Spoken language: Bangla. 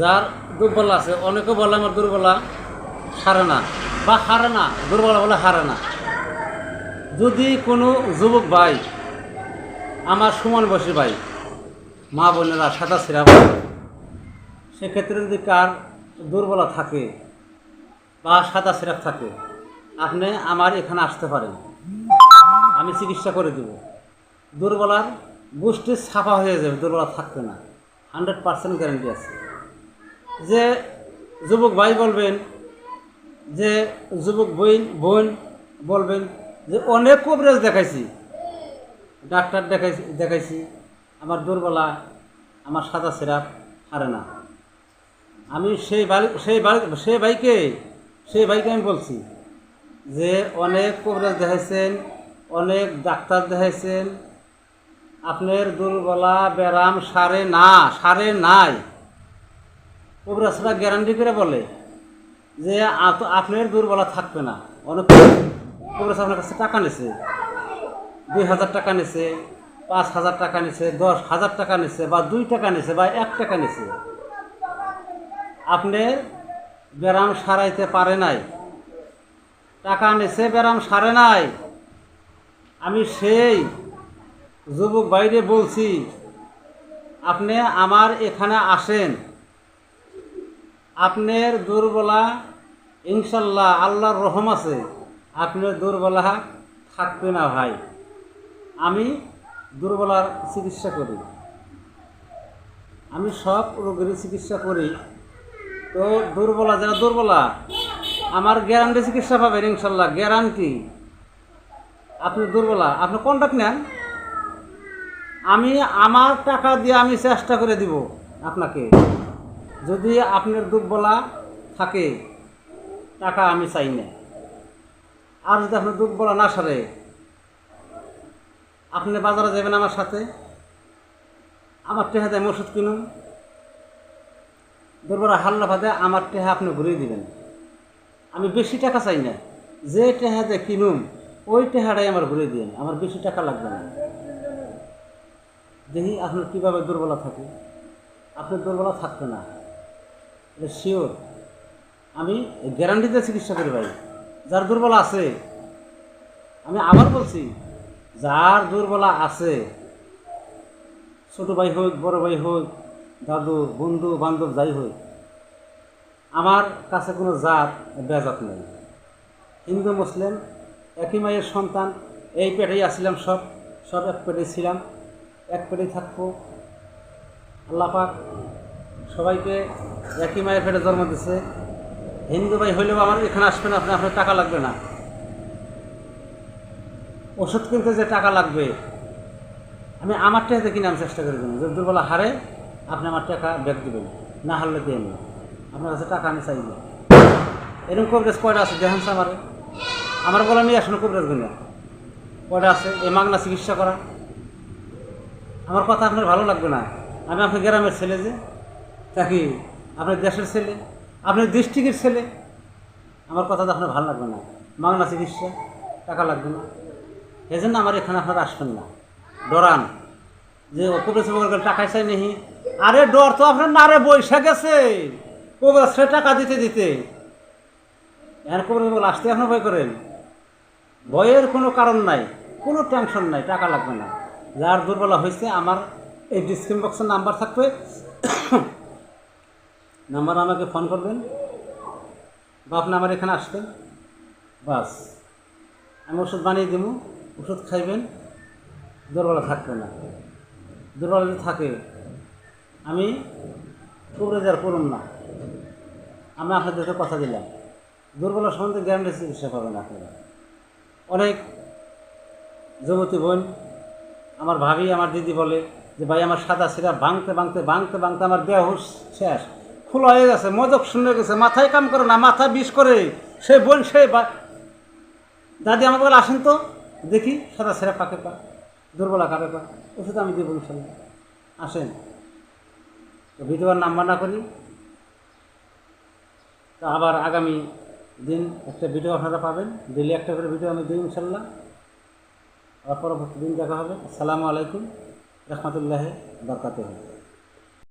যার দুর্বলা আছে, অনেকে বলে আমার দুর্বলা হারে না, বা হারে না, দুর্বলা বলে হারে না। যদি কোনো যুবক ভাই, আমার সমান বয়সী ভাই, মা বোনেরা সাদা ভাই সেক্ষেত্রে যদি কার দুর্বলা থাকে বা সাদা সিরাপ থাকে, আপনি আমার এখানে আসতে পারেন। আমি চিকিৎসা করে দেব। দুর্বলার গোষ্ঠী ছাপা হয়ে যাবে, দুর্বলা থাকবে না। হান্ড্রেড পার্সেন্ট গ্যারান্টি আছে। যে যুবক ভাই বলবেন, যে যুবক বোন বোন বলবেন যে, অনেক কভারেজ দেখাইছি। ডাক্তার দেখাইছি দেখাইছি, আমার দুর্বলা, আমার সাদা সিরাপ হারে না। আমি সেই বাড়ি সেই বাড়ি সেই ভাইকে সেই ভাইকে আমি বলছি যে, অনেক কবরেজ দেখাইছেন, অনেক ডাক্তার দেখাইছেন, আপনার দুর্বলা ব্যারাম সারে না, সারে নাই। কবরেজরা গ্যারান্টি করে বলে যে আপ- আপনার দুর্বলা থাকবে না। অনেক আপনার কাছে টাকা নিছে। দুই হাজার টাকা নিছে, পাঁচ হাজার টাকা নিছে, দশ হাজার টাকা নিছে, বা দুই টাকা নিছে, বা এক টাকা নিছে। আপনি ব্যারাম সারাইতে পারে নাই। টাকা নিছে, ব্যারাম সারে নাই। আমি সেই যুবক বাইরে বলছি, আপনি আমার এখানে আসেন। আপনার দুর্বলা, ইনশাল্লাহ আল্লাহর রহম আছে, আপনার দুর্বলা থাকবে না ভাই। আমি দুর্বলার চিকিৎসা করি। আমি সব রোগেরই চিকিৎসা করি। তো দুর্বলা, যারা দুর্বলা, আমার গ্যারান্টি চিকিৎসা পাবেন ইনশাল্লাহ গ্যারান্টি আপনি দুর্বলা, আপনি কন্ট্যাক্ট নেন। আমি আমার টাকা দিয়ে আমি চেষ্টা করে দিব আপনাকে। যদি আপনার দুর্বলা থাকে, টাকা আমি চাই না। আর যদি আপনার দুর্বলা না সারে, আপনি বাজারে যাবেন আমার সাথে? আমার টেহা দেয় ওষুধ কিনুন। দুর্বলা হাল্লা ভাতে আমার টেহা আপনি ঘুরিয়ে দিবেন। আমি বেশি টাকা চাই না। যে টেহা দিয়ে কিনুম ওই টেহাটাই আমার ঘুরিয়ে দিন আমার বেশি টাকা লাগবে না। দেখি আপনার কীভাবে দুর্বলা থাকে। আপনার দুর্বলা থাকবে না। এটা শিওর আমি গ্যারান্টিতে চিকিৎসা করি ভাই। যার দুর্বল আছে। আমি আবার বলছি, যার দুর্বলা আছে, ছোট ভাই হোক, বড় ভাই হোক, দাদু, বন্ধু, বান্ধব, যাই হোক, আমার কাছে কোনো জাত বেজাত নেই। হিন্দু, মুসলিম, একই মায়ের সন্তান, এই পেটেই আসছিলাম সব সব এক পেটেই ছিলাম, এক পেটেই থাকব। আল্লাহ পাক সবাইকে একই মায়ের পেটে জন্ম দিছে। হিন্দু ভাই হইলেও আমার এখানে আসবেন আপনি আপনার টাকা লাগবে না। ওষুধ কিনতে যে টাকা লাগবে, আমি আমার টাকাতে কিনে আমি চেষ্টা করে দেবেন যদি দুর্বলা হারে, আপনি আমার টাকা ব্যাগ দেবেন। না হারলে দিয়ে নেই আপনার কাছে টাকা আমি চাই না। এরকম কবরেজ কয়টা আছে? দেখেন আমার। আমার বলা নিয়ে আসুন কবরেজগুলো। কয়টা আছে? এই মাগনা চিকিৎসা করা। আমার কথা আপনার ভালো লাগবে না। আমি আপনার গ্রামের ছেলে যে। তাকে আপনার দেশের ছেলে? আপনার ডিস্ট্রিক্টের ছেলে? আমার কথা তো আপনার ভালো লাগবে না। মাগনা চিকিৎসা, টাকা লাগবে না। এই জন্য আমার এখানে আপনারা আসবেন না। ডরান। যে কবরেজ টাকা চাই নেহি আরে ডর তো আপনার নারে বৈশা গেছে। সে টাকা দিতে দিতে। কবরেজ বলে আসতে আপনার ভয় করেন। ভয়ের কোনো কারণ নাই, কোনো টেনশন নাই, টাকা লাগবে না। যার দুর্বলা হয়েছে, আমার এই ডিসক্রিপ বক্সের নাম্বার থাকবে। নাম্বার আমাকে ফোন করবেন? বা আপনি আমার এখানে আসবেন? বাস। আমি ওষুধ বানিয়ে দেবো, ওষুধ খাইবেন দুর্বল থাকবে না। দুর্বল যদি থাকে, আমি কবরেজ আর করুন না। আমি আপনাদেরকে কথা দিলাম। দুর্বল সম্বন্ধে গ্যারান্টি চিকিৎসা পাবেন আপনারা। অনেক যুবতী বোন, আমার ভাবি, আমার দিদি বলে যে, ভাই, আমার সাদা সিরা ভাঙতে ভাঙতে ভাঙতে ভাঙতে আমার দেহ শেষ। খোলা হয়ে গেছে মদক শুনে গেছে, মাথায় কাম করে না, মাথা বিষ করে, সে বোন, সে দাদি বলে, আসেন তো, দেখি, সাদা সিরা পাকে পা, দুর্বলা কাকে পা, ওষুধ আমি দেবো ইনশাল্লাহ। আসেন। তো ভিডিওর নাম্বার না করি, তো আবার আগামী দিন একটা ভিডিও আপনারা পাবেন ডেলি একটা করে ভিডিও আমি দিই ইনশাল্লাহ। আবার পরবর্তী দিন দেখা হবে। আসসালামু আলাইকুম, রহমতুল্লাহ, বরকাতুহ।